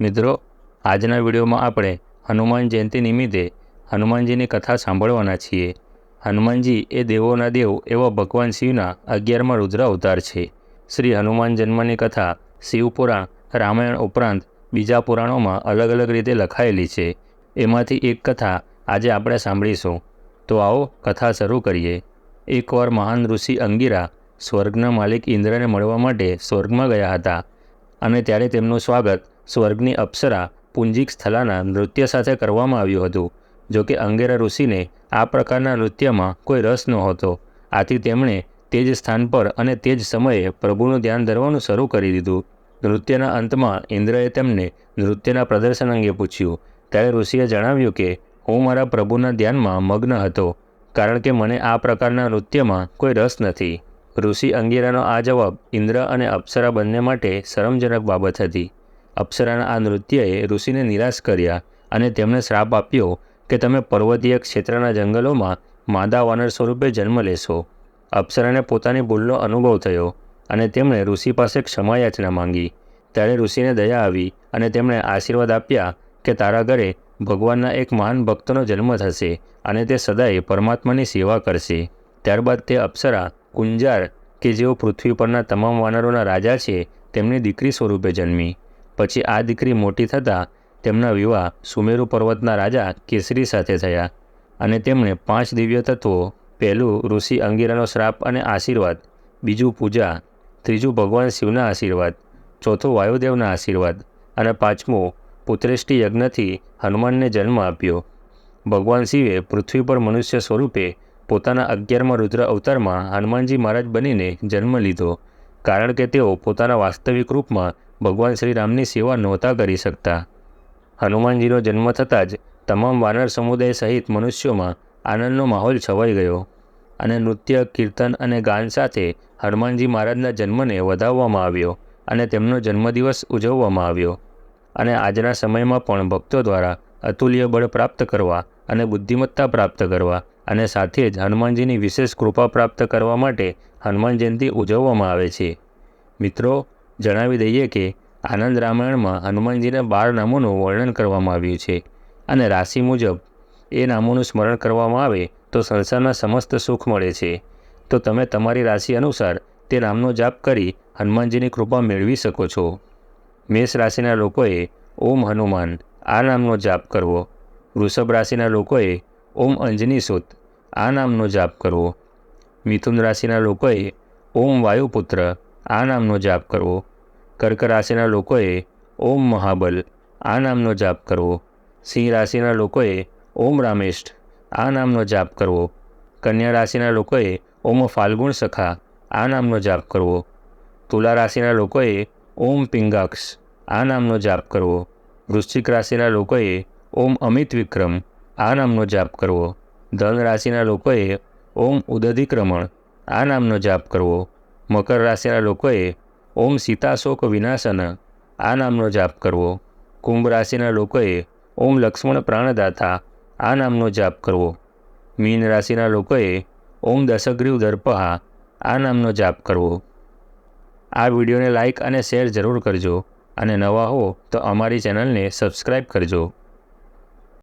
મિત્રો, આજના વિડીયોમાં આપણે હનુમાન જયંતિ નિમિત્તે હનુમાનજીની કથા સાંભળવાના છીએ. હનુમાનજી એ દેવોના દેવ એવા ભગવાન શિવના અગિયારમાં રુદ્ર અવતાર છે. શ્રી હનુમાન જન્મની કથા શિવપુરાણ રામાયણ ઉપરાંત બીજા પુરાણોમાં અલગ અલગ રીતે લખાયેલી છે. એમાંથી એક કથા આજે આપણે સાંભળીશું. તો આવો કથા શરૂ કરીએ. એકવાર મહાન ઋષિ અંગીરા સ્વર્ગના માલિક ઇન્દ્રને મળવા માટે સ્વર્ગમાં ગયા હતા અને ત્યારે તેમનું સ્વાગત સ્વર્ગની અપ્સરા પુંજીક સ્થલાના નૃત્ય સાથે કરવામાં આવ્યું હતું, જો કે અંગેરા ઋષિને આ પ્રકારના નૃત્યમાં કોઈ રસ નહોતો. આથી તેમણે તે જ સ્થાન પર અને તે જ સમયે પ્રભુનું ધ્યાન ધરવાનું શરૂ કરી દીધું. નૃત્યના અંતમાં ઇન્દ્રએ તેમને નૃત્યના પ્રદર્શન અંગે પૂછ્યું. ત્યારે ઋષિએ જણાવ્યું કે, હું મારા પ્રભુના ધ્યાનમાં મગ્ન હતો, કારણ કે મને આ પ્રકારના નૃત્યમાં કોઈ રસ નથી. ઋષિ અંગેરાનો આ જવાબ ઇન્દ્ર અને અપ્સરા બંને માટે શરમજનક બાબત હતી. અપ્સરાના આ નૃત્યએ ઋષિને નિરાશ કર્યા અને તેમણે શ્રાપ આપ્યો કે તમે પર્વતીય ક્ષેત્રના જંગલોમાં માદા વાનર સ્વરૂપે જન્મ લેશો. અપ્સરાને પોતાની ભૂલનો અનુભવ થયો અને તેમણે ઋષિ પાસે ક્ષમાયાચના માંગી. ત્યારે ઋષિને દયા આવી અને તેમણે આશીર્વાદ આપ્યા કે તારા ઘરે ભગવાનના એક મહાન ભક્તનો જન્મ થશે અને તે સદાય પરમાત્માની સેવા કરશે. ત્યારબાદ તે અપ્સરા, કુંજાર કે જેઓ પૃથ્વી પરના તમામ વાનરોના રાજા છે તેમની દીકરી સ્વરૂપે જન્મી. પછી આ દીકરી મોટી થતાં તેમના વિવાહ સુમેરુ પર્વતના રાજા કેસરી સાથે થયા અને તેમણે પાંચ દિવ્ય તત્વો, પહેલું ઋષિ અંગીરાનો શ્રાપ અને આશીર્વાદ, બીજું પૂજા, ત્રીજું ભગવાન શિવના આશીર્વાદ, ચોથું વાયુદેવના આશીર્વાદ અને પાંચમું પુત્રેષ્ટિ યજ્ઞથી હનુમાનને જન્મ આપ્યો. ભગવાન શિવે પૃથ્વી પર મનુષ્ય સ્વરૂપે પોતાના અગિયારમાં રુદ્ર અવતારમાં હનુમાનજી મહારાજ બનીને જન્મ લીધો, કારણ કે તેઓ પોતાના વાસ્તવિક રૂપમાં ભગવાન શ્રીરામની સેવા નહોતા કરી શકતા. હનુમાનજીનો જન્મ થતાં જ તમામ વાનર સમુદાય સહિત મનુષ્યોમાં આનંદનો માહોલ છવાઈ ગયો અને નૃત્ય, કીર્તન અને ગાન સાથે હનુમાનજી મહારાજના જન્મને વધાવવામાં આવ્યો અને તેમનો જન્મદિવસ ઉજવવામાં આવ્યો અને આજના સમયમાં પણ ભક્તો દ્વારા અતુલ્ય બળ પ્રાપ્ત કરવા અને બુદ્ધિમત્તા પ્રાપ્ત કરવા અને સાથે જ હનુમાનજીની વિશેષ કૃપા પ્રાપ્ત કરવા માટે હનુમાન જયંતિ ઉજવવામાં આવે છે. મિત્રો જણાવી દઈએ કે આનંદ રામાયણમાં હનુમાનજીના બાર નામોનું વર્ણન કરવામાં આવ્યું છે અને રાશિ મુજબ એ નામોનું સ્મરણ કરવામાં આવે તો સંસારના સમસ્ત સુખ મળે છે. તો તમે તમારી રાશિ અનુસાર તે નામનો જાપ કરી હનુમાનજીની કૃપા મેળવી શકો છો. મેષ રાશિના લોકોએ ઓમ હનુમાન આ નામનો જાપ કરવો. વૃષભ રાશિના લોકોએ ઓમ અંજની સુત આ નામનો જાપ કરવો. મિથુન રાશિના લોકોએ ઓમ વાયુપુત્ર આ નામનો જાપ કરવો. કર્ક રાશિના લોકોએ ઓમ મહાબલ, આ નામનો જાપ કરવો. સિંહ રાશિના લોકોએ ઓમ રામેષ્ઠ, આ નામનો જાપ કરવો. કન્યા રાશિના લોકોએ ઓમ ફાલ્ગુણ સખા, આ નામનો જાપ કરવો. તુલા રાશિના લોકોએ ઓમ પિંગાક્ષ, આ નામનો જાપ કરવો. વૃશ્ચિક રાશિના લોકોએ ઓમ અમિત વિક્રમ, આ નામનો જાપ કરવો. ધન રાશિના લોકોએ ઓમ ઉદધિક્રમણ, આ નામનો જાપ કરવો. મકર રાશિના લોકોએ ઓમ સીતાશોક વિનાશન આ નામનો જાપ કરવો. કુંભ રાશિના લોકોએ ઓમ લક્ષ્મણ પ્રાણદાતા આ નામનો જાપ કરવો. મીન રાશિના લોકોએ ઓમ દશગ્રીવ દર્પહા આ નામનો જાપ કરવો. આ વિડીયોને લાઇક અને શેર જરૂર કરજો અને નવા હો તો અમારી ચેનલને સબસ્ક્રાઈબ કરજો.